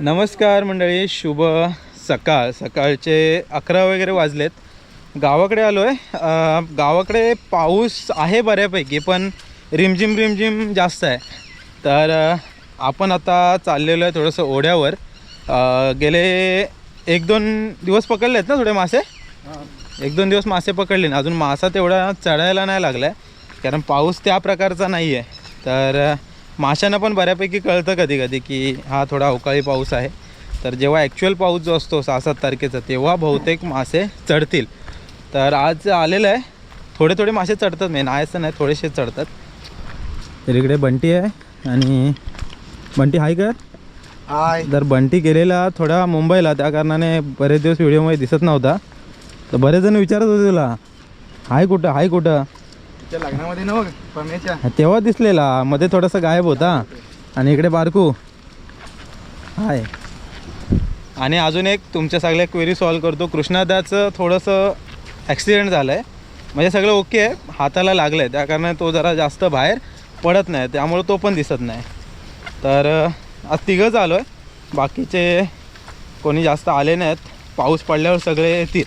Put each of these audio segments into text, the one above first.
नमस्कार मंडळी शुभ सकाळ. सकाळचे अकरा वगैरे वाजलेत. गावाकडे आलो आहे गावाकडे पाऊस आहे बऱ्यापैकी पण रिमझिम रिमझिम जास्त आहे. तर आपण आता चाललेलो आहे थोडंसं ओढ्यावर. गेले एक दोन दिवस पकडले आहेत ना थोडे मासे? एक दोन दिवस मासे पकडले ना. अजून मासा तेवढा चढायला नाही लागला आहे कारण पाऊस त्या प्रकारचा नाही आहे तर माशांना पण बऱ्यापैकी कळतं कधी कधी की हा थोडा अवकाळी पाऊस आहे. तर जेव्हा ॲक्च्युअल पाऊस जो असतो सहा सात तारखेचा तेव्हा बहुतेक मासे चढतील. तर आज आलेलं आहे. थोडे थोडे मासे चढतात. नाही नाही असं नाही थोडेसे चढतात. तर इकडे बंटी आहे आणि बंटी हाय कर. हाय तर बंटी गेलेला थोडा मुंबईला त्या कारणाने बरेच दिवस व्हिडिओमध्ये दिसत नव्हता. तर बरेच जण विचारत होते तुला हाय कुठं हाय कुठं? लग्नामध्ये ना बघ पम्याच्या. तेव्हा दिसलेला. मध्ये थोडासा गायब होता. आणि इकडे बारकू. हाय. आणि अजून एक तुमच्या सगळ्या क्वेरी सॉल्व करतो. कृष्णादाचं थोडंसं ॲक्सिडेंट झालं आहे म्हणजे सगळं ओके आहे. हाताला लागलं आहे त्या कारणाने तो जरा जास्त बाहेर पडत नाही. त्यामुळे तो पण दिसत नाही. तर आज तिघंच आलो आहे बाकीचे कोणी जास्त आले नाहीत. पाऊस पडल्यावर सगळे येतील.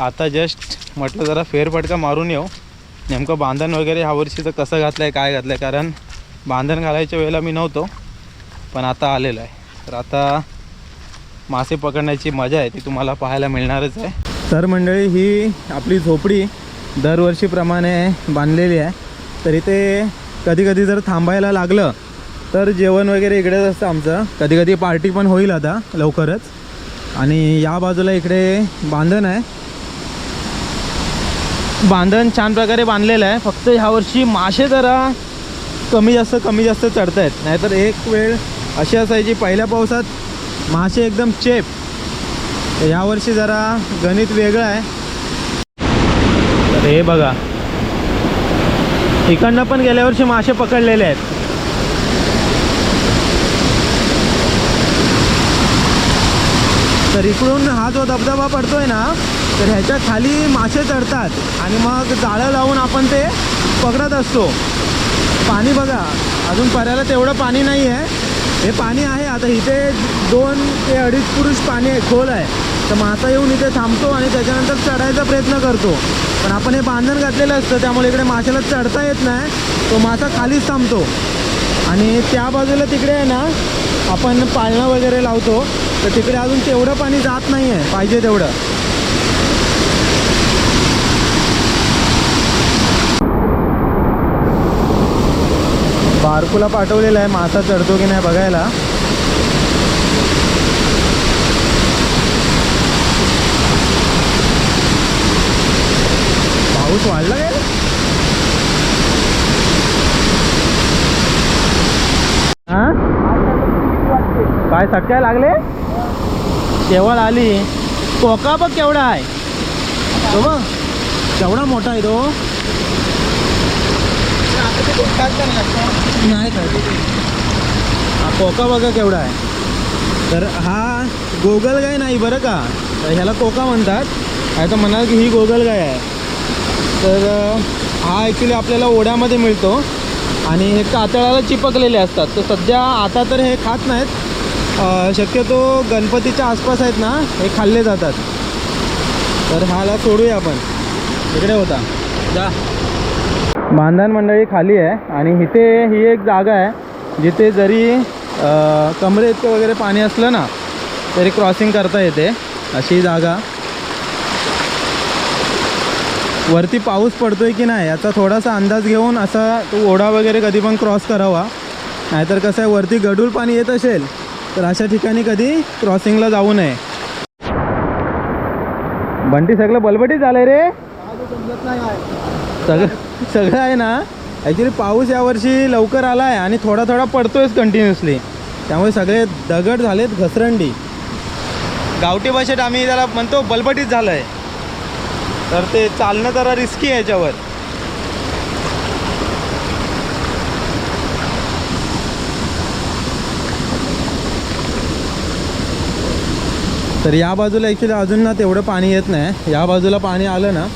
आता जस्ट म्हटलं जरा फेरफटका मारून येऊ. नेमकं बांधण वगैरे ह्या वर्षीचं कसं घातलं आहे काय घातलं आहे कारण बांधण घालायच्या वेळेला मी नव्हतो पण आता आलेलं आहे. तर आता मासे पकडण्याची मजा आहे ती तुम्हाला पाहायला मिळणारच आहे. तर मंडळी ही आपली झोपडी दरवर्षीप्रमाणे बांधलेली आहे. तर इथे कधी कधी जर थांबायला लागलं तर जेवण वगैरे इकडेच असतं आमचं. कधी कधी पार्टी पण होईल आता लवकरच. आणि या बाजूला इकडे बांधण आहे. बांधण छान प्रकारे बांधलेलं आहे. फक्त ह्यावर्षी मासे जरा कमी जास्त कमी जास्त चढत आहेत नाहीतर एक वेळ अशी असायची पहिल्या पावसात मासे एकदम चेप. तर यावर्षी जरा गणित वेगळं आहे. तर हे बघा. इकडनं पण गेल्या वर्षी मासे पकडलेले आहेत. तर इकडून हा जो धबधबा पडतोय ना तर ह्याच्या खाली मासे चढतात. आणि मग जाळं लावून आपण ते पकडत असतो. पाणी बघा अजून पर्याला तेवढं पाणी नाही आहे हे पाणी आहे आता इथे दोन ते अडीच पुरुष पाणी आहे खोल आहे. तर मासा येऊन इथे थांबतो आणि त्याच्यानंतर चढायचा प्रयत्न करतो. पण आपण हे बांधण घातलेलं असतं त्यामुळे इकडे माशाला चढता येत नाही. तो मासा खालीच थांबतो. आणि त्या बाजूला तिकडे आहे ना आपण पाळणं वगैरे लावतो तर तिकडे अजून तेवढं पाणी जात नाही आहे पाहिजे तेवढं. बारकूला पाठवलेला आहे मासा चढतो की नाही बघायला. पाऊस वाढला काय हा काय सटकाय लागले? केवळ आली. कोका बघ केवढा आहे? तो बघ. केवढा मोठा आहे तो. नाही काय? हा कोका बघा केवढा आहे. तर हा गोगलगाय नाही बरं का? तर ह्याला कोका म्हणतात. आता म्हणाल की ही गोगलगाय आहे. तर हा ॲक्च्युली आपल्याला ओढ्यामध्ये मिळतो. आणि हे कातळाला चिपकलेले असतात. तर सध्या आता तर हे खात नाहीत. शक्यतो गणपतीच्या आसपास आहेत ना हे खाल्ले जातात. तर ह्याला सोडूया आपण. इकडे होता. जा. बांधण मंडळी खाली आहे आणि इथे ही एक जागा आहे जिथे जरी कमरे इतकं वगैरे पाणी असलं ना तरी क्रॉसिंग करता येते. अशी जागा. वरती पाऊस पडतोय की नाही याचा थोडासा अंदाज घेऊन असा तो ओढा वगैरे कधी पण क्रॉस करावा. नाहीतर कसं आहे वरती गडूळ पाणी येत असेल तर अशा ठिकाणी कधी क्रॉसिंगला जाऊ नये. बंटी सगळं बलबटीत झालंय रे. सगळं सगळं आहे ना? ॲक्च्युली पाऊस यावर्षी लवकर आला आहे आणि थोडा थोडा पडतोयच कंटिन्युअसली त्यामुळे सगळे दगड झालेत घसरंडी. गावठी भाषेत आम्ही त्याला म्हणतो बलबटीत झालं आहे तर ते चालणं जरा रिस्की आहे याच्यावर. तर या बाजूला ॲक्च्युली अजून ना तेवढं पाणी येत नाही. या बाजूला पाणी आलं ना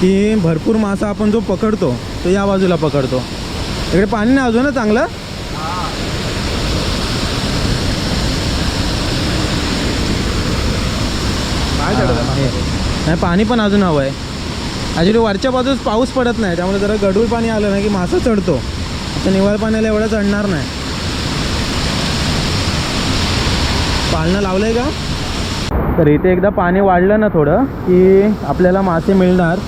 की भरपूर मासा आपण जो पकडतो तो या बाजूला पकडतो. इकडे पाणी नाही अजून ना चांगलं? नाही पाणी पण अजून हवं आहे. ॲक्च्युली वरच्या बाजूस पाऊस पडत नाही त्यामुळे जरा गडूळ पाणी आलं ना की मासा चढतो. आता निवाळ पाण्याला एवढं चढणार नाही. पाळणं लावलं आहे का? तर इथे एकदा पाणी वाढलं ना थोडं की आपल्याला मासे मिळणार.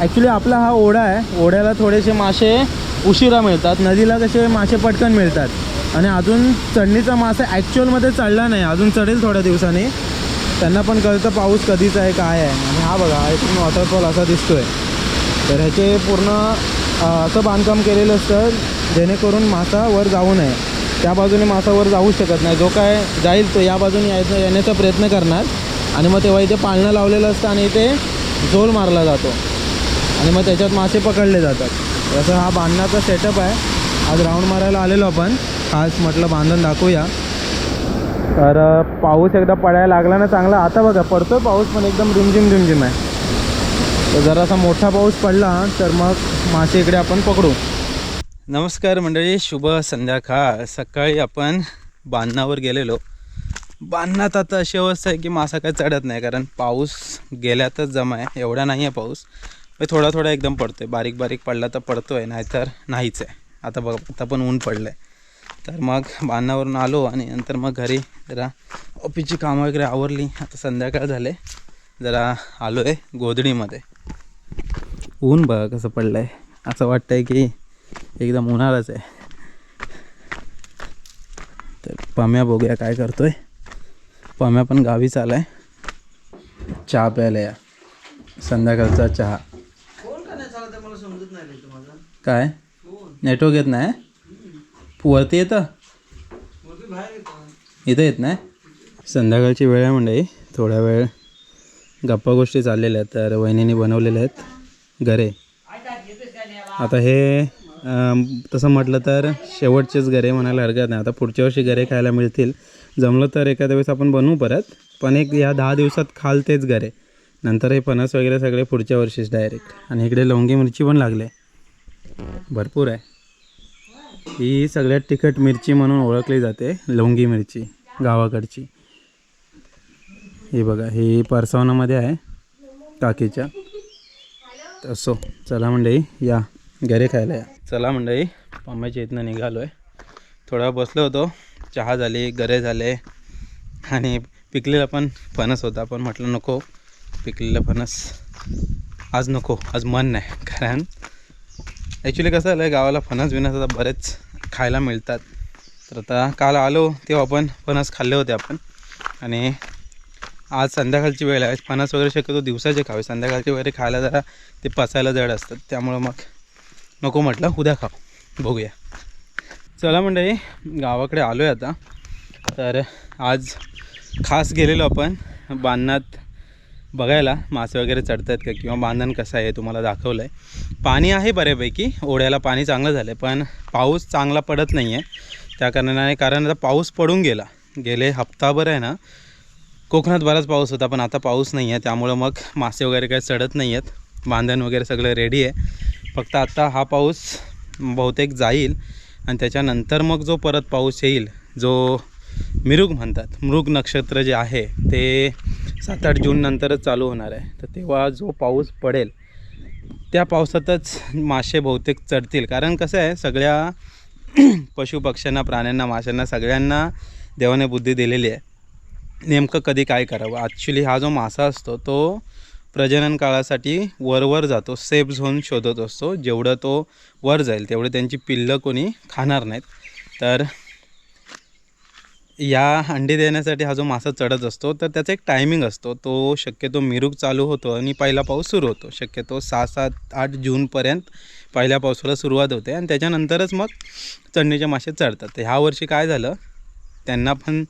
ॲक्च्युली आपला हा ओढा आहे ओढ्याला थोडेसे मासे उशिरा मिळतात नदीला कसे मासे पटकन मिळतात. आणि अजून चढणीचा मासा ॲक्च्युअलमध्ये चढला नाही अजून चढेल थोड्या दिवसांनी. त्यांना पण कळतं पाऊस कधीचा आहे काय आहे. आणि हा बघा हा इथून वॉटरफॉल असा दिसतोय. तर ह्याचे पूर्ण असं बांधकाम केलेलं असतं जेणेकरून मासा वर जाऊ नये. त्या बाजूने मासावर जाऊ शकत नाही. जो काय जाईल तो या बाजूने यायचा येण्याचा प्रयत्न करणार. आणि मग तेव्हा इथे पाळणं लावलेलं असतं आणि इथे झोल मारला जातो. आणि मग त्याच्यात मासे पकडले जातात. असं हा बांधण्याचा सेटअप आहे. आज राऊंड मारायला आलेलो आपण. खास म्हटलं बांधून दाखवूया. तर पाऊस एकदा पडायला लागला ना चांगला. आता बघा पडतो पाऊस पण एकदम रिमझिम रिमझिम आहे. तर जरासा मोठा पाऊस पडला तर मग मासे इकडे आपण पकडू. नमस्कार मंडळी शुभ संध्याकाळ. सकाळी आपण बांधणावर गेलेलो. बांधणात आता अशी अवस्था आहे की मासा काय चढत नाही कारण पाऊस गेल्यातच जमा आहे. एवढा नाही आहे पाऊस. थोडा थोडा एकदम पडतो आहे बारीक बारीक पडला तर पडतो आहे नाहीतर नाहीच आहे. आता बघ आता पण ऊन पडलं आहे तर मग बांधण्यावरून आलो आणि नंतर मग घरी जरा ऑफिसची कामं वगैरे आवरली. आता संध्याकाळ झाले. जरा आलो आहे गोधडीमध्ये. ऊन बघा कसं पडलं आहे असं वाटतं आहे की एकदम उन्हाळाच आहे. तर पम्या बघूया काय करतोय. पम्या पण गावीच आलाय चहा प्यायला या. संध्याकाळचा चहा. काय? नेटवर्क येत नाही? वरती येतं? इथं येत नाही? संध्याकाळची वेळ आहे म्हणजे थोड्या वेळ गप्पा गोष्टी चाललेल्या आहेत. तर वहिनीने बनवलेल्या आहेत. घरे. आता हे तसं म्हटलं तर शेवटचेच गरे म्हणायला हरकत नाही. आता पुढच्या वर्षी गरे खायला मिळतील. जमलं तर एखाद्या वेळेस आपण बनवू परत पण एक या दहा दिवसात खाल तेच गरे. नंतर हे फणस वगैरे सगळे पुढच्या वर्षीच डायरेक्ट आणि इकडे लवंगी मिरची पण लागले. भरपूर आहे. ही सगळ्यात तिखट मिरची म्हणून ओळखली जाते लवंगी मिरची गावाकडची. ही बघा ही परसवनामध्ये आहे काकीच्या. तर असो चला म्हणजे या. घरी खायला या. चला मंडळी पम्याच्या इथनं निघालो आहे थोडा बसलो होतो चहा झाली गरे झाले आणि पिकलेला पण फणस होता पण म्हटलं नको पिकलेलं फणस आज नको आज मन नाही कारण ॲक्च्युली कसं झालं आहे गावाला फणस बिनस आता बरेच खायला मिळतात. तर आता काल आलो तेव्हा आपण फणस खाल्ले होते आपण. आणि आज संध्याकाळची वेळ आहे फणस वगैरे शक्यतो दिवसाचे खावे संध्याकाळचे वगैरे खायला जरा ते पचायला जड असतात त्यामुळं मग नको म्हटलं उद्या खाऊ. बघूया. चला मंडळी गावाकडे आलो आहे आता. तर आज खास गेलेलो आपण बांधणात बघायला. मासे वगैरे चढत आहेत का किंवा बांधण कसं आहे तुम्हाला दाखवलं आहे पाणी आहे बऱ्यापैकी ओढ्याला पाणी चांगलं झालं आहे पण पाऊस चांगला पडत नाही आहे त्या कारणाने कारण आता पाऊस पडून गेला. गेले हप्ताभर आहे ना कोकणात बराच पाऊस होता पण आता पाऊस नाही आहे त्यामुळं मग मासे वगैरे काही चढत नाही आहेत बांधण वगैरे सगळं रेडी आहे. फक्त आता हा पाऊस बहुतेक जाईल आणि त्याच्यानंतर मग जो परत पाऊस येईल जो मिरुग म्हणतात मृग नक्षत्र जे आहे ते सात आठ जून नंतरच चालू होणार आहे. तर तेव्हा जो पाऊस पडेल त्या पावसातच मासे बहुतेक चढतील. कारण कसं आहे सगळ्या पशुपक्ष्यांना प्राण्यांना माशांना सगळ्यांना देवाने बुद्धी दिलेली आहे. नेमकं कधी काय करावं? ॲक्च्युली हा जो मासा असतो तो प्रजनन काळासाठी वरवर जातो सेफ झोन शोधत असतो जेवढं तो वर जाईल तेवढे त्यांची पिल्लं कोणी खाणार नाहीत. तर या अंडी देण्यासाठी हा जो मासा चढत असतो तर त्याचा एक टायमिंग असतो. तो शक्यतो मिरूक चालू होतो आणि पहिला पाऊस सुरू होतो. शक्यतो सहा सात आठ जूनपर्यंत पहिल्या पावसाला सुरुवात होते आणि त्याच्यानंतरच मग चढणीचे मासे चढतात. तर ह्या वर्षी काय झालं त्यांना पण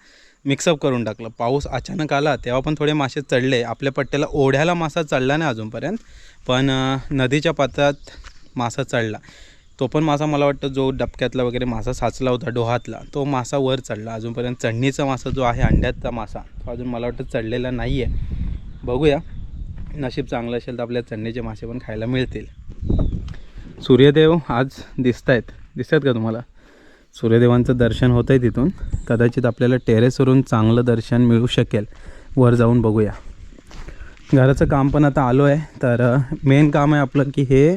मिक्सअप करून टाकलं. पाऊस अचानक आला तेव्हा पण थोडे मासे चढले. आपल्या पट्ट्याला ओढ्याला मासा चढला नाही अजूनपर्यंत पण नदीच्या पात्रात मासा चढला. तो पण मासा मला वाटतं जो डबक्यातला वगैरे मासा साचला होता डोहातला तो मासा वर चढला. अजूनपर्यंत चढणीचा मासा जो आहे अंड्याचा मासा तो अजून मला वाटतं चढलेला नाही आहे बघूया. नशीब चांगलं असेल तर आपल्या चढणीचे मासे पण खायला मिळतील. सूर्यदेव आज दिसत आहेत दिसत आहेत का तुम्हाला? सूर्यदेवांचं दर्शन होतं आहे तिथून. कदाचित आपल्याला टेरेसवरून चांगलं दर्शन मिळू शकेल. वर जाऊन बघूया. घराचं काम पण आता आलो आहे तर मेन काम आहे आपलं की हे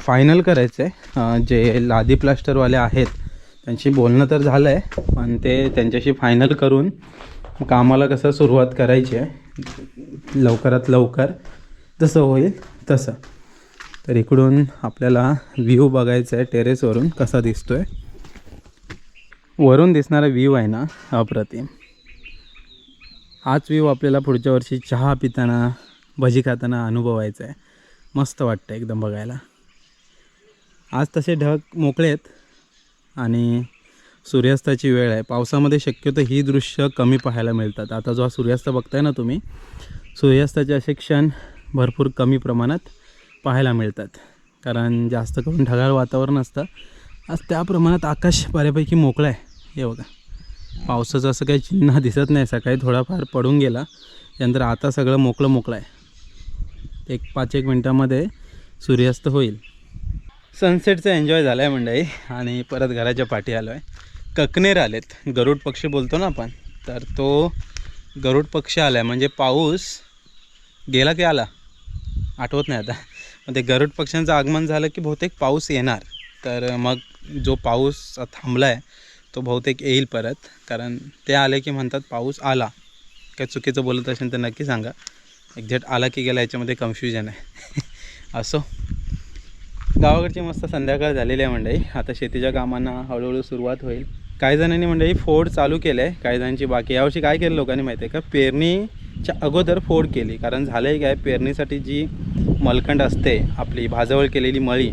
फायनल करायचं आहे जे लादी प्लास्टरवाले आहेत त्यांशी बोलणं तर झालं आहे पण ते त्यांच्याशी फायनल करून कामाला कसं सुरुवात करायची आहे लवकरात लवकर जसं होईल तसं. तर इकडून आपल्याला व्ह्यू बघायचा आहे टेरेसवरून कसा दिसतो आहे वरून दिसणारा व्ह्यू आहे ना अप्रतिम हाच व्ह्यू आपल्याला पुढच्या वर्षी चहा पिताना भजी खाताना अनुभवायचा आहे मस्त वाटतं एकदम बघायला. आज तसे ढग मोकळे आहेत आणि सूर्यास्ताची वेळ आहे. पावसामध्ये शक्यतो ही दृश्य कमी पाहायला मिळतात. आता जो हा सूर्यास्त बघताय ना तुम्ही सूर्यास्ताचे असे क्षण भरपूर कमी प्रमाणात पाहायला मिळतात. कारण जास्त करून ढगाळ वातावरण असतं. आज त्या प्रमाणात आकाश बऱ्यापैकी मोकळं आहे. हे बघा. पावसाचं असं काही चिन्ह दिसत नाही. सकाळी थोडाफार पडून गेला. त्यानंतर आता सगळं मोकळं मोकळं आहे. एक पाच एक मिनटामध्ये सूर्यास्त होईल. सनसेटचं एन्जॉय झालं आहे मंडळी. आणि परत घराच्या पाठी आलो आहे ककनेर आलेत. गरुड पक्षी बोलतो ना आपण. तर तो गरुड पक्षी आला आहे म्हणजे पाऊस गेला की आला? आठवत नाही आता. मग ते गरुड पक्ष्यांचं आगमन झालं की बहुतेक पाऊस येणार. तर मग जो पाऊस थांबला आहे तो बहुतेक येईल परत. कारण ते आले की म्हणतात पाऊस आला. काय चुकीचं बोलत असेल तर नक्की सांगा. एक्झॅक्ट आला की गेला याच्यामध्ये कन्फ्युजन आहे. असो. गावाकडची मस्त संध्याकाळ झालेली आहे मंडळी. आता शेतीच्या कामांना हळूहळू सुरुवात होईल. काही जणांनी मंडळी फोड चालू केलं आहे काही जणांची बाकी. यावर्षी काय केलं लोकांनी माहिती आहे का? पेरणीच्या अगोदर फोड केली. कारण झालं आहे काय? पेरणीसाठी जी मलखंड असते आपली भाजवळ केलेली मळी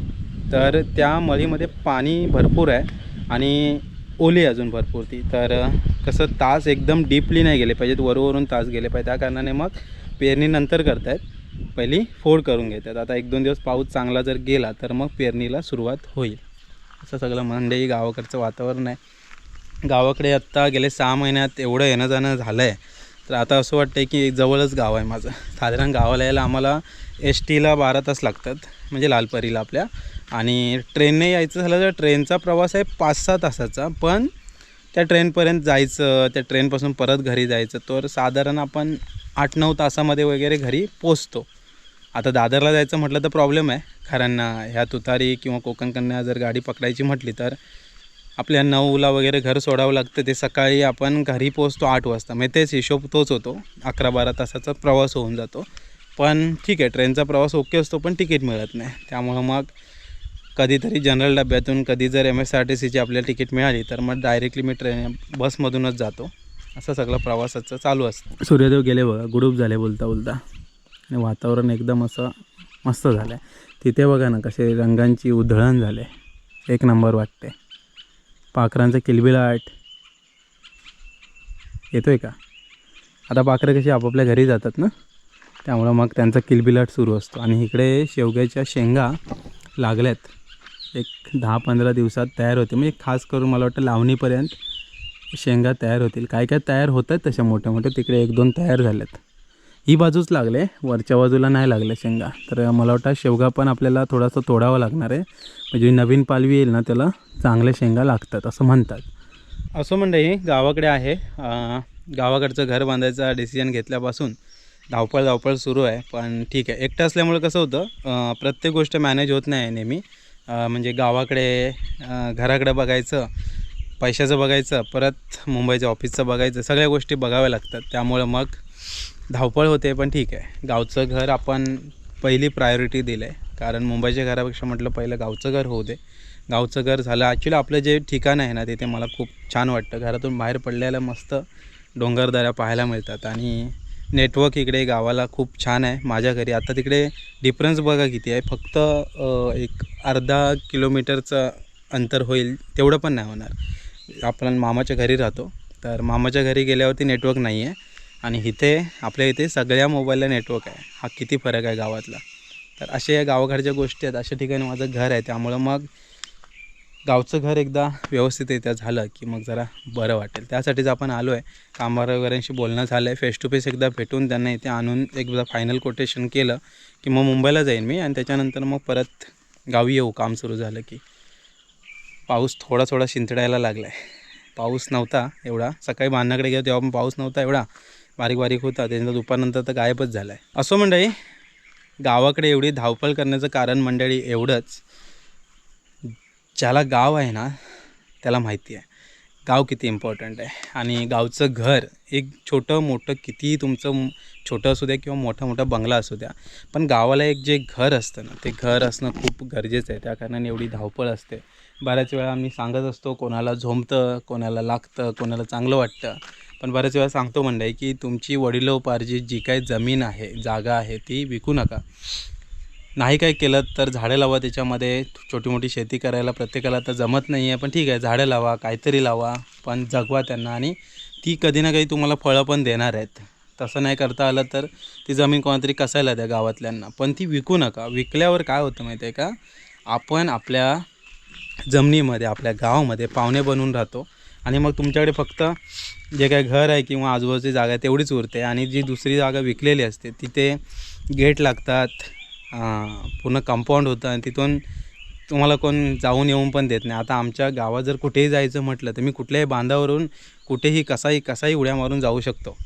तर त्या मळीमध्ये पाणी भरपूर आहे आणि ओली अजून भरपूर ती. तर कसं तास एकदम डीपली नाही गेले पाहिजेत वरवरून तास गेले पाहिजे त्या कारणाने मग पेरणीनंतर करतायत. पहिली फोड करून घेतात. आता एक दोन दिवस पाऊस चांगला जर गेला तर मग पेरणीला सुरुवात होईल. असं सगळं मंडई गावाकडचं वातावरण आहे. गावाकडे आत्ता गेले सहा महिन्यात एवढं येणं जाणं झालं आहे तर आता असं वाटतं आहे की जवळच गाव आहे माझं. साधारण गावाला यायला आम्हाला एस टीला बारा तास लागतात. म्हणजे लालपरीला आपल्या. आणि ट्रेनने यायचं झालं तर ट्रेनचा प्रवास आहे पाच सहा तासाचा पण त्या ट्रेनपर्यंत जायचं त्या ट्रेनपासून परत घरी जायचं तर साधारण आपण आठ नऊ तासामध्ये वगैरे घरी पोचतो. आता दादरला जायचं म्हटलं तर प्रॉब्लेम आहे कारण ह्या तुतारी किंवा कोकणकन्या जर गाडी पकडायची म्हटली तर आपल्या नऊला वगैरे घर सोडावं लागतं ते सकाळी आपण घरी पोचतो आठ वाजता. म्हणजे तेच हिशोब तोच होतो अकरा बारा तासाचा प्रवास होऊन जातो. पण ठीक आहे ट्रेनचा प्रवास ओके असतो पण तिकीट मिळत नाही. त्यामुळं मग कधीतरी जनरल डब्यातून कधी जर एम एस आर टी सीची आपल्याला तिकीट मिळाली तर मग डायरेक्टली मी ट्रेन बसमधूनच जातो. असं सगळं प्रवासाचं चालू असतं. सूर्यदेव गेले बघा गुडूप झाले बोलता बोलता. आणि वातावरण एकदम असं मस्त झालं आहे तिथे बघा ना कसे रंगांची उधळण झाले. एक नंबर वाटते. पाखरांचं किलबिलाट येतोय का? आता पाखरं कशी आपापल्या घरी जातात ना? त्यामुळं मग त्यांचा किलबिलाट सुरू असतो. आणि इकडे शेवग्याच्या शेंगा लागल्यात. एक दहा पंधरा दिवसात तयार होते. म्हणजे खास करून मला वाटतं लावणीपर्यंत शेंगा तयार होतील. काय काय तयार होत आहेत तशा मोठ्या मोठ्या तिकडे एक दोन तयार झाल्यात. ही बाजूच लागले. वरच्या बाजूला नाही लागले शेंगा. तर मला वाटतं शेवगा पण आपल्याला थोडासा तोडावा लागणार आहे. म्हणजे नवीन पालवी येईल ना त्याला चांगल्या शेंगा लागतात असं म्हणतात. असं म्हणजे गावाकडे आहे. गावाकडचं घर बांधायचा डिसिजन घेतल्यापासून धावपळ धावपळ सुरू आहे. पण ठीक आहे. एकटं असल्यामुळे कसं होतं प्रत्येक गोष्ट मॅनेज होत नाही नेहमी. म्हणजे गावाकडे घराकडे बघायचं पैशाचं बघायचं परत मुंबईच्या ऑफिसचं बघायचं सगळ्या गोष्टी बघाव्या लागतात. त्यामुळं मग धावपळ होते पण ठीक आहे. गावचं घर आपण पहिली प्रायोरिटी दिलं आहे कारण मुंबईच्या घरापेक्षा म्हटलं पहिलं गावचं घर होऊ दे. गावचं घर झालं. ॲक्च्युली आपलं जे ठिकाण आहे ना तिथे मला खूप छान वाटतं. घरातून बाहेर पडलेलं मस्त डोंगरदऱ्या पाहायला मिळतात. आणि नेटवर्क इकडे गावाला खूप छान आहे. माझ्या घरी आता तिकडे डिफरन्स बघा किती आहे. फक्त एक अर्धा किलोमीटरचं अंतर होईल तेवढं पण नाही होणार. आपण मामाच्या घरी राहतो. तर मामाच्या घरी गेल्यावरती नेटवर्क नाही आहे आणि इथे आपल्या इथे सगळ्या मोबाईलला नेटवर्क आहे. हा किती फरक आहे गावातला. तर अशा या गावाकडच्या गोष्टी आहेत. अशा ठिकाणी माझं घर आहे. त्यामुळं मग गावचं घर एकदा व्यवस्थितरित्या झालं की मग जरा बरं वाटेल. त्यासाठीच आपण आलो आहे कामगार वगैरेंशी बोलणं झालं आहे फेस टू फेस एकदा भेटून त्यांना इथे आणून एकदा फायनल कोटेशन केलं की मग मुंबईला जाईन मी आणि त्याच्यानंतर मग परत गावी येऊ. काम सुरू झालं की. पाऊस थोडा थोडा शिंतडायला लागला आहे पाऊस नव्हता एवढा. सकाळी बांधण्याकडे गेलो तेव्हा पण पाऊस नव्हता एवढा. बारीक बारीक होता. त्याच्यानंतर दुपारनंतर तर गायबच झाला आहे असो मंडळी गावाकडे एवढी धावपळ करण्याचं कारण मंडळी एवढंच. ज्याला गाव आहे ना त्याला माहिती आहे. गाव किती इम्पॉर्टंट आहे. आणि गावचं घर एक छोटं मोठं कितीही तुमचं छोटं असू द्या किंवा मोठा मोठा बंगला असू द्या पण गावाला एक जे घर असतं ना ते घर असणं खूप गरजेचं आहे. त्या कारणाने एवढी धावपळ असते. बऱ्याच वेळा आम्ही सांगत असतो कोणाला झोंबतं कोणाला लागतं कोणाला चांगलं वाटतं. पण बऱ्याच वेळा सांगतो मंडळी की तुमची वडिलोपार्जित जी काही जमीन आहे जागा आहे ती विकू नका. नाही काय केलं तर झाडं लावा त्याच्यामध्ये. छोटी मोठी शेती करायला प्रत्येकाला तर जमत नाही आहे पण ठीक आहे झाडं लावा काहीतरी लावा पण जगवा त्यांना आणि ती कधी ना कधी तुम्हाला फळं पण देणार आहेत. तसं नाही करता आलं तर ती जमीन कोणातरी कसायला द्या गावातल्यांना. पण ती विकू नका. विकल्यावर काय होतं माहिती आहे का? आपण आपल्या जमिनीमध्ये आपल्या गावामध्ये पाहुणे बनून राहतो आणि मग तुमच्याकडे फक्त जे काही घर आहे किंवा आजूबाजूची जागा आहे तेवढीच उरते आणि जी दुसरी जागा विकलेली असते तिथे गेट लागतात पूर्ण कंपाऊंड होतं आणि तिथून तुम्हाला कोण जाऊन येऊन पण देत नाही. आता आमच्या गावात जर कुठेही जायचं म्हटलं तर मी कुठल्याही बांधावरून कुठेही कसाही कसाही उड्या मारून जाऊ शकतो.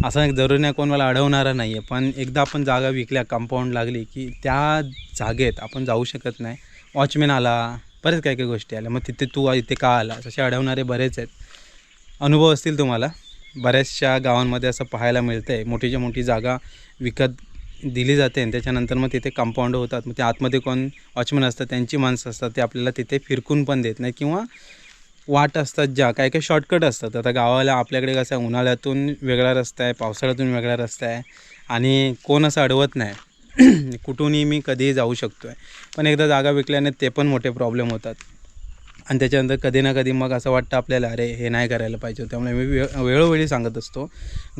असं एक जरुरी नाही कोण मला अडवणारा नाही आहे पण एकदा आपण जागा विकल्या कंपाऊंड लागली की त्या जागेत आपण जाऊ शकत नाही. वॉचमॅन आला बरेच काही काही गोष्टी आल्या. मग तिथे तू इथे का आला? तसे अडवणारे बरेच आहेत. अनुभव असतील तुम्हाला. बऱ्याचशा गावांमध्ये असं पाहायला मिळतं आहे मोठीच्या मोठी जागा विकत दिली जाते आणि त्याच्यानंतर मग तिथे कंपाऊंड होतात. मग ते आतमध्ये कोण वॉचमन असतात त्यांची माणसं असतात ते आपल्याला तिथे फिरकून पण देत नाही किंवा वाट असतात ज्या काही काही शॉर्टकट असतात. आता गावाला आपल्याकडे कसं आहे उन्हाळ्यातून वेगळा रस्ता आहे पावसाळ्यातून वेगळा रस्ता आहे आणि कोण असं अडवत नाही. कुठूनही मी कधीही जाऊ शकतो आहे पण एकदा जागा विकल्याने ते पण मोठे प्रॉब्लेम होतात. आणि त्याच्यानंतर कधी ना कधी मग असं वाटतं आपल्याला अरे हे नाही करायला पाहिजे त्यामुळे मी वे वेळोवेळी सांगत असतो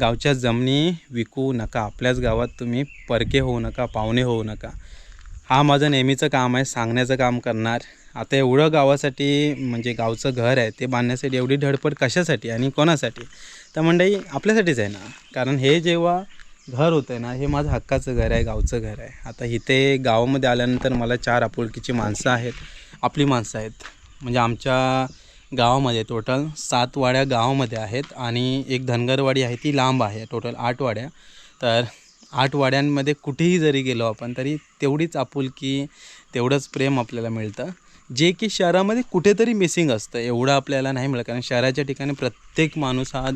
गावच्या जमिनी विकू नका. आपल्याच गावात तुम्ही परके होऊ नका पाहुणे होऊ नका. हा माझं नेहमीचं काम आहे सांगण्याचं काम करणार. आता एवढं गावासाठी म्हणजे गावचं घर आहे ते बांधण्यासाठी एवढी धडपड कशासाठी आणि कोणासाठी? तर मंडळी आपल्यासाठीच आहे ना. कारण हे जेव्हा घर होतं आहे ना हे माझं हक्काचं घर आहे गावचं घर आहे. आता इथे गावामध्ये आल्यानंतर मला चार आपुलकीची माणसं आहेत आपली माणसं आहेत. म्हणजे आमच्या गावामध्ये टोटल सात वाड्या गावामध्ये आहेत आणि एक धनगरवाडी आहे ती लांब आहे टोटल आठ वाड्या. तर आठ वाड्यांमध्ये कुठेही जरी गेलो आपण तरी तेवढीच आपुलकी तेवढंच प्रेम आपल्याला मिळतं. जे की शहरामध्ये कुठेतरी मिसिंग असतं एवढं आपल्याला नाही मिळत. कारण शहराच्या ठिकाणी प्रत्येक माणूस हा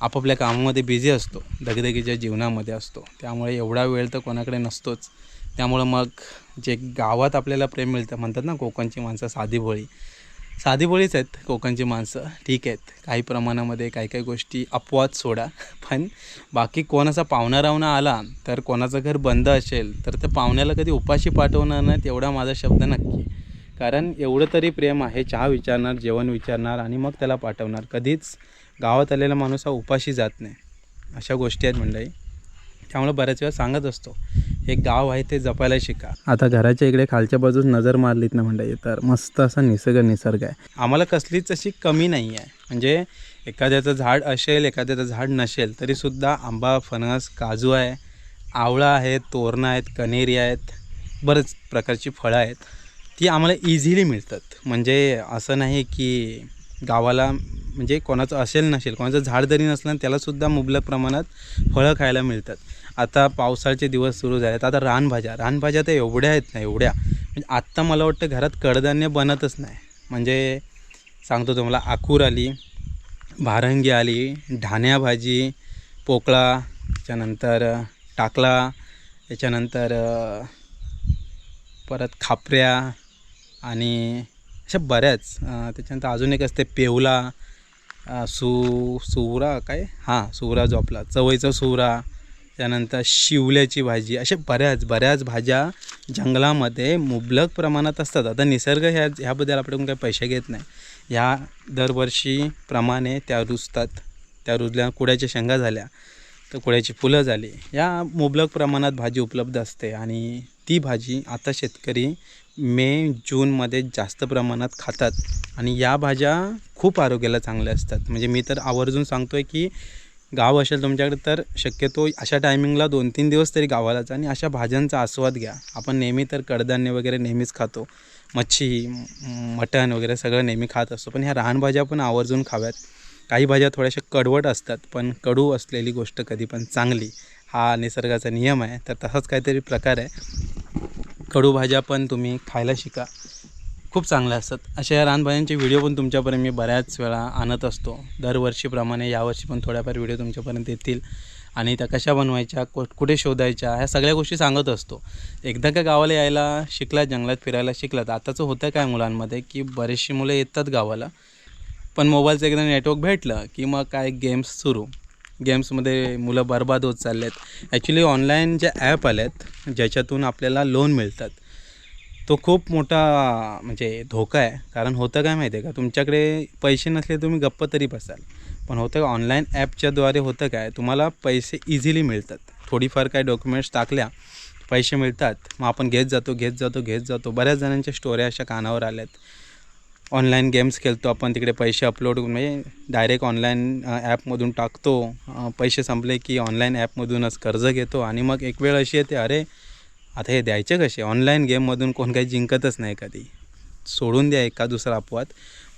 आपापल्या कामामध्ये बिझी असतो दगदगीच्या जीवनामध्ये असतो. त्यामुळे एवढा वेळ तर कोणाकडे नसतोच. त्यामुळं मग जे गावात आपल्याला प्रेम मिळतं म्हणतात ना कोकणची माणसं साधी भोळी. साधी भोळीच आहेत कोकणची माणसं. ठीक आहेत. काही प्रमाणामध्ये काही काही गोष्टी अपवाद सोडा. पण बाकी कोणाचा पाहुणा रावणा आला तर कोणाचं घर बंद असेल तर त्या पाहुण्याला कधी उपाशी पाठवणार नाहीत एवढा माझा शब्द नक्की. कारण एवढं तरी प्रेम आहे चहा विचारणार जेवण विचारणार आणि मग त्याला पाठवणार. कधीच गावात आलेला माणूस हा उपाशी जात नाही. अशा गोष्टी आहेत मंडळी. त्यामुळे बऱ्याच वेळा सांगत असतो हे गाव आहे ते जपायला शिका. आता घराच्या इकडे खालच्या बाजूस नजर मारलीत ना मंडळी तर मस्त असा निसर्ग निसर्ग आहे. आम्हाला कसलीच अशी कमी नाही आहे म्हणजे एखाद्याचं झाड असेल एखाद्याचं झाड नसेल तरीसुद्धा आंबा फणस काजू आहे आवळा आहे तोरणं आहेत कनेरी आहेत बरेच प्रकारची फळं आहेत ती आम्हाला इझिली मिळतात. म्हणजे असं नाही की गावाला म्हणजे कोणाचं असेल नसेल कोणाचं झाड जरी नसलं त्यालासुद्धा मुबलक प्रमाणात फळं खायला मिळतात. आता पावसाळ्याचे दिवस सुरू झाले आहेत आता रानभाज्या रानभाज्या तर एवढ्या आहेत ना एवढ्या. म्हणजे आत्ता मला वाटतं घरात कडधान्य बनतच नाही. म्हणजे सांगतो तुम्हाला आखूर आली भारंगी आली ढाण्या भाजी पोकळा त्याच्यानंतर टाकला त्याच्यानंतर परत खापऱ्या आणि अशा बऱ्याच त्याच्यानंतर अजून एक असते पेवला सु सुवरा काय? हां सुवरा जो आपला चवईचा सुवरा त्यानंतर शिवल्याची भाजी. अशा बऱ्याच बऱ्याच भाज्या जंगलामध्ये मुबलक प्रमाणात असतात. आता निसर्ग ह्या ह्याबद्दल आपल्याकडून काही पैसे घेत नाही. ह्या दरवर्षीप्रमाणे त्या रुजतात. त्या रुजल्या कुड्याच्या शेंगा झाल्या तर कुड्याची फुलं झाली. या मुबलक प्रमाणात भाजी उपलब्ध असते आणि ती भाजी आता शेतकरी मे जूनमध्ये जास्त प्रमाणात खातात. आणि या भाज्या खूप आरोग्याला चांगल्या असतात. म्हणजे मी तर आवर्जून सांगतो आहे की गाव असेल तुमच्याकडे तर शक्यतो अशा टायमिंगला दोन तीन दिवस तरी गावाला जा आणि अशा भाज्यांचा आस्वाद घ्या. आपण नेहमी तर कडधान्य वगैरे नेहमीच खातो. मच्छी मटण वगैरे सगळं नेहमी खात असतो. पण ह्या रानभाज्या पण आवर्जून खाव्यात. काही भाज्या थोड्याशा कडवट असतात पण कडू असलेली गोष्ट कधी पण चांगली हा निसर्गाचा नियम आहे. तर तसाच काहीतरी प्रकार आहे. कडू भाज्या पण तुम्ही खायला शिका. खूप चांगल्या असतात. अशा या रानभाज्यांचे व्हिडिओ पण तुमच्यापर्यंत मी बऱ्याच वेळा आणत असतो. दरवर्षीप्रमाणे यावर्षी पण थोड्याफार व्हिडिओ तुमच्यापर्यंत येतील. आणि त्या कशा बनवायच्या को कुठे शोधायच्या ह्या सगळ्या गोष्टी सांगत असतो. एकदा का गावाला यायला शिकलात जंगलात फिरायला शिकलात आताचं होतं काय मुलांमध्ये की बरेचशी मुलं येतात गावाला. पण मोबाईलचं एकदा नेटवर्क भेटलं की मग काय गेम्स सुरू. गेम्समध्ये मुलं बर्बाद होत चालले आहेत ॲक्च्युली ऑनलाईन जे ॲप आले आहेत ज्याच्यातून आपल्याला लोन मिळतात. तो खूप मोठा म्हणजे धोका आहे. कारण होतं काय माहिती आहे का? तुमच्याकडे पैसे नसले तुम्ही गप्प तरी बसाल. पण होतं का? ऑनलाईन ॲपच्याद्वारे होतं काय? तुम्हाला पैसे इझिली मिळतात. थोडीफार काय डॉक्युमेंट्स टाकल्या पैसे मिळतात. मग आपण घेत जातो घेत जातो घेत जातो. बऱ्याच जणांच्या स्टोऱ्या अशा कानावर आल्यात. ऑनलाईन गेम्स खेळतो आपण तिकडे पैसे अपलोड म्हणजे डायरेक्ट ऑनलाईन ॲपमधून टाकतो. पैसे संपले की ऑनलाईन ॲपमधूनच कर्ज घेतो. आणि मग एक वेळ अशी येते अरे आता हे द्यायचे कसे? ऑनलाईन गेममधून कोण काही जिंकतच नाही कधी. सोडून द्या एका दुसरा अपवाद.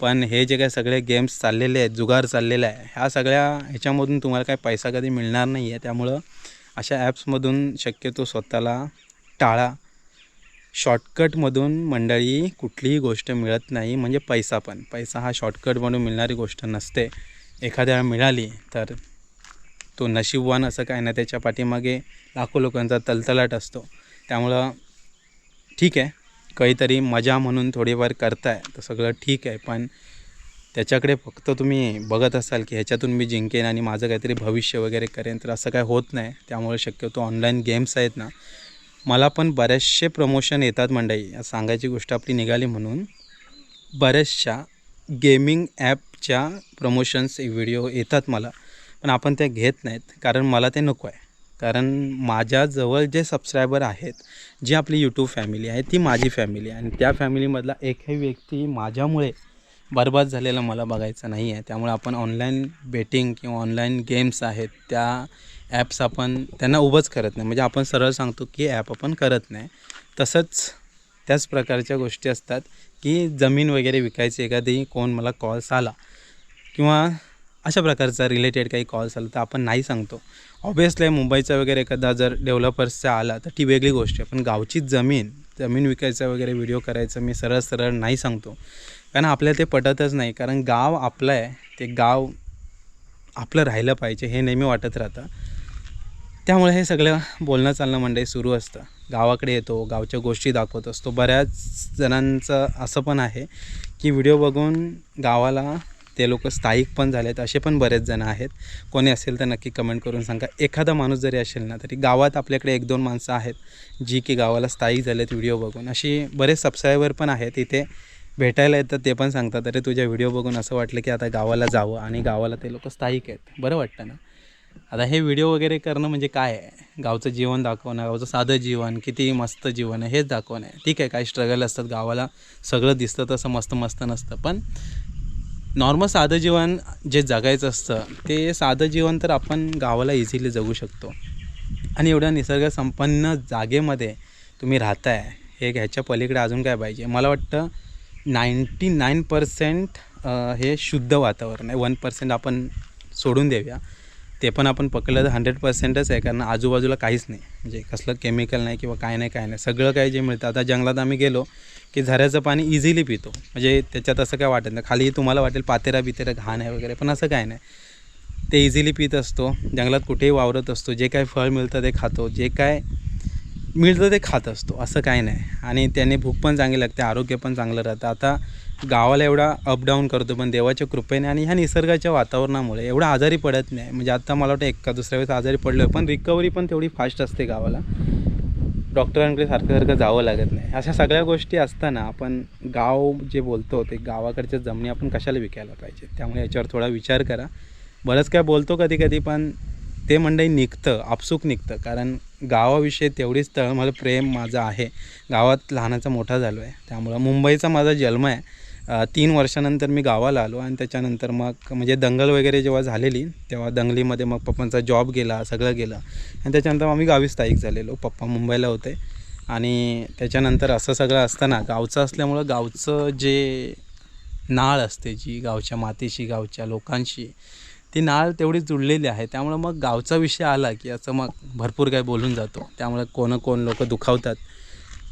पण हे जे काही सगळे गेम्स चाललेले आहेत जुगार चाललेला आहे ह्या सगळ्या ह्याच्यामधून तुम्हाला काय पैसा कधी मिळणार नाही आहे. त्यामुळं अशा ॲप्समधून शक्यतो स्वतःला टाळा. शॉर्टकटमधून मंडळी कुठलीही गोष्ट मिळत नाही म्हणजे पैसा पण. पैसा हा शॉर्टकटमधून मिळणारी गोष्ट नसते. एखाद्या वेळा मिळाली तर तो नशीबवान असं काय ना त्याच्या पाठीमागे लाखो लोकांचा तलतलाट असतो. त्यामुळं ठीक आहे. काहीतरी मजा म्हणून थोडीफार करताय तर सगळं ठीक आहे. पण त्याच्याकडे फक्त तुम्ही बघत असाल की ह्याच्यातून मी जिंकेन आणि माझं काहीतरी भविष्य वगैरे करेन तर असं काय होत नाही. त्यामुळे शक्यतो ऑनलाईन गेम्स आहेत ना. मला पण बरेचसे प्रमोशन येतात मंडई सांगायची गोष्ट आपली निघाली म्हणून. बऱ्याचशा गेमिंग ॲपच्या प्रमोशन्स व्हिडिओ येतात मला. पण आपण त्या घेत नाहीत कारण मला ते नको आहे. कारण माझ्याजवळ जे सबस्क्रायबर आहेत जी आपली यूट्यूब फॅमिली आहे ती माझी फॅमिली आहे. आणि त्या फॅमिलीमधला एकही व्यक्ती माझ्यामुळे बरबाद झालेला मला बघायचं नाही आहे. त्यामुळे आपण ऑनलाईन बेटिंग किंवा ऑनलाईन गेम्स आहेत त्या ॲप्स आपण त्यांना उभंच करत नाही. म्हणजे आपण सरळ सांगतो की ॲप आपण करत नाही. तसंच त्याच प्रकारच्या गोष्टी असतात की जमीन वगैरे विकायची एखादी कोण मला कॉल्स आला किंवा अशा प्रकारचा रिलेटेड काही कॉल्स आला तर आपण नाही सांगतो. ऑब्वियसली मुंबईचा वगैरे एखादा जर डेव्हलपर्सचा आला तर ती वेगळी गोष्ट आहे. पण गावची जमीन जमीन विकायचा वगैरे व्हिडिओ करायचं मी सरळ सरळ नाही सांगतो. कारण आपल्याला ते पटतच नाही. कारण गाव आपलं आहे. ते गाव आपलं राहिलं पाहिजे हे नेहमी वाटत राहतं. त्यामुळे हे सगळं बोलणं चालणं मंडळी सुरू असतं. गावाकडे येतो गावच्या गोष्टी दाखवत असतो. बऱ्याच जणांचं असं पण आहे की व्हिडिओ बघून गावाला ते लोक स्थायिक पण झालेत असे पण बरेच जण आहेत. कोणी असेल तर नक्की कमेंट करून सांगा. एखादा माणूस जरी असेल ना तरी गावात आपल्याकडे एक दोन माणसं आहेत जी की गावाला स्थायिक झालेत व्हिडिओ बघून. अशी बरेच सबस्क्रायबर पण आहेत इथे. भेटायला येतात ते पण सांगतात अरे तुझ्या व्हिडिओ बघून असं वाटलं की आता गावाला जावं आणि गावाला ते लोक स्थायिक आहेत. बरं वाटतं ना? आता हे व्हिडिओ वगैरे करणं म्हणजे काय आहे? गावचं जीवन दाखवणं गावचं साधं जीवन किती मस्त जीवन आहे हेच दाखवणं आहे. ठीक आहे काही स्ट्रगल असतात गावाला सगळं दिसतं तसं मस्त मस्त नसतं. पण नॉर्मल साधं जीवन जे जगायचं असतं ते साधं जीवन तर आपण गावाला इझिली जगू शकतो. आणि एवढ्या निसर्गसंपन्न जागेमध्ये तुम्ही राहताय हे ह्याच्या पलीकडे अजून काय पाहिजे? मला वाटतं नाईंटी नाईन पर्सेंट हे शुद्ध वातावरण आहे. वन पर्सेंट आपण सोडून देऊया. ते पण आपण पकडलं तर हंड्रेड पर्सेंटच आहे कारण आजूबाजूला काहीच नाही. म्हणजे कसलं केमिकल नाही किंवा काय नाही काय नाही. सगळं काही जे मिळतं. आता जंगलात आम्ही गेलो की झऱ्याचं पाणी इझिली पितो. म्हणजे त्याच्यात असं काय वाटत नाही. खाली तुम्हाला वाटेल पातेरा बितेरा घाण आहे वगैरे पण असं काय नाही. ते इझिली पित असतो. जंगलात कुठेही वावरत असतो. जे काय फळ मिळतं ते खातो. जे काय मिळतं ते खात असतो. असं काही नाही. आणि त्याने भूक पण चांगली लागते आरोग्य पण चांगलं राहतं. आता गावाला एवढा अपडाऊन करतो पण देवाच्या कृपेने आणि ह्या निसर्गाच्या वातावरणामुळे एवढा आजारी पडत नाही. म्हणजे आता मला वाटतं एका दुसऱ्या वेळेस आजारी पडलं पण रिकव्हरी पण तेवढी फास्ट असते गावाला. डॉक्टरांकडे सारखं सारखं जावं लागत नाही. अशा सगळ्या गोष्टी असताना आपण गाव जे बोलतो ते गावाकडच्या जमिनी आपण कशाला विकायला पाहिजे? त्यामुळे याच्यावर थोडा विचार करा. बरंच काय बोलतो कधी कधी पण ते मंडळी निघतं आपसूक निघतं. कारण गावाविषयी तेवढीच तळमळ प्रेम माझं आहे. गावात लहानाचा मोठा झालो आहे त्यामुळं मुंबईचा माझा जन्म आहे. तीन वर्षानंतर मी गावाला आलो आणि त्याच्यानंतर मग म्हणजे दंगल वगैरे जेव्हा झालेली तेव्हा दंगलीमध्ये मग पप्पांचा जॉब गेला सगळं गेलं. आणि त्याच्यानंतर आम्ही गावी स्थायिक झालेलो. पप्पा मुंबईला होते. आणि त्याच्यानंतर असं सगळं असताना गावचं असल्यामुळं गावचं जे नाळ असते जी गावच्या मातीशी गावच्या लोकांशी ती नाळ तेवढी जुळलेली आहे. त्यामुळं मग गावचा विषय आला की असं मग भरपूर काही बोलून जातो. त्यामुळे कोण कोण लोक दुखावतात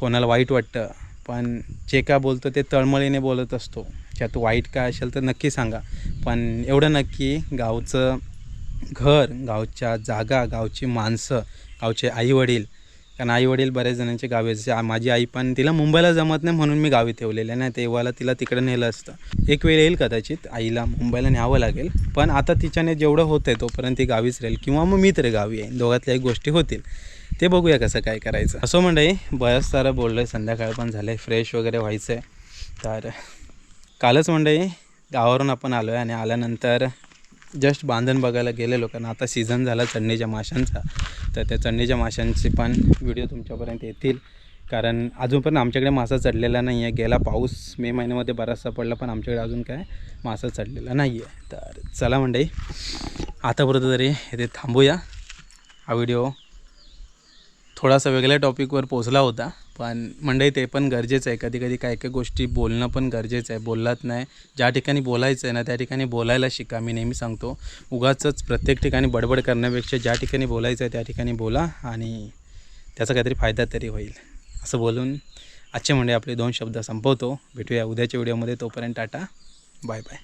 कोणाला वाईट वाटतं पण जे काय बोलतो ते तळमळीने बोलत असतो. त्यात वाईट काय असेल तर नक्की सांगा. पण एवढं नक्की गावचं घर गावच्या जागा गावची माणसं गावचे आईवडील कारण आईवडील बऱ्याच जणांचे गावी जसे माझी आई पण तिला मुंबईला जमत नाही म्हणून मी गावी ठेवलेलं नाही. तेव्हाला तिला तिकडे नेलं असतं. एक वेळ येईल कदाचित आईला मुंबईला न्यावं लागेल. पण आता तिच्याने जेवढं होतं आहे तोपर्यंत ती गावीच राहील किंवा मग मी तरी गावी आहे. दोघातल्या एक गोष्टी होतील. ते बघूया कसं काय करायचं. असं मंडळी बरंच सारं बोललं आहे संध्याकाळ पण झालं आहे फ्रेश वगैरे व्हायचं आहे तर कालच मंडळी गावावरून आपण आलो आहे आणि आल्यानंतर जस्ट बांधण बघायला गेलेलो कारण आता सीझन झाला चढणीच्या माशांचा. तर त्या चढणीच्या माशांचे पण व्हिडिओ तुमच्यापर्यंत येतील. कारण अजून पण आमच्याकडे मासा चढलेला नाही आहे गेला पाऊस मे महिन्यामध्ये बराचसा पडला पण आमच्याकडे अजून काय मासा चढलेला नाही आहे तर चला मंडळी आतापर्यंत तरी इथे थांबूया. हा व्हिडिओ थोडासा वेगळ्या टॉपिकवर पोचला होता पण मंडळी ते पण गरजेचं आहे. कधी कधी काय काय गोष्टी बोलणं पण गरजेचं आहे. बोललात नाही ज्या ठिकाणी बोलायचं आहे ना त्या ठिकाणी बोलायला शिका. मी नेहमी सांगतो उगाचच प्रत्येक ठिकाणी बडबड करण्यापेक्षा ज्या ठिकाणी बोलायचं आहे त्या ठिकाणी बोला आणि त्याचा काहीतरी फायदा तरी होईल. असं बोलून आजचे म्हणजे आपले दोन शब्द संपवतो. भेटूया उद्याच्या व्हिडिओमध्ये. तोपर्यंत टाटा. Bye bye.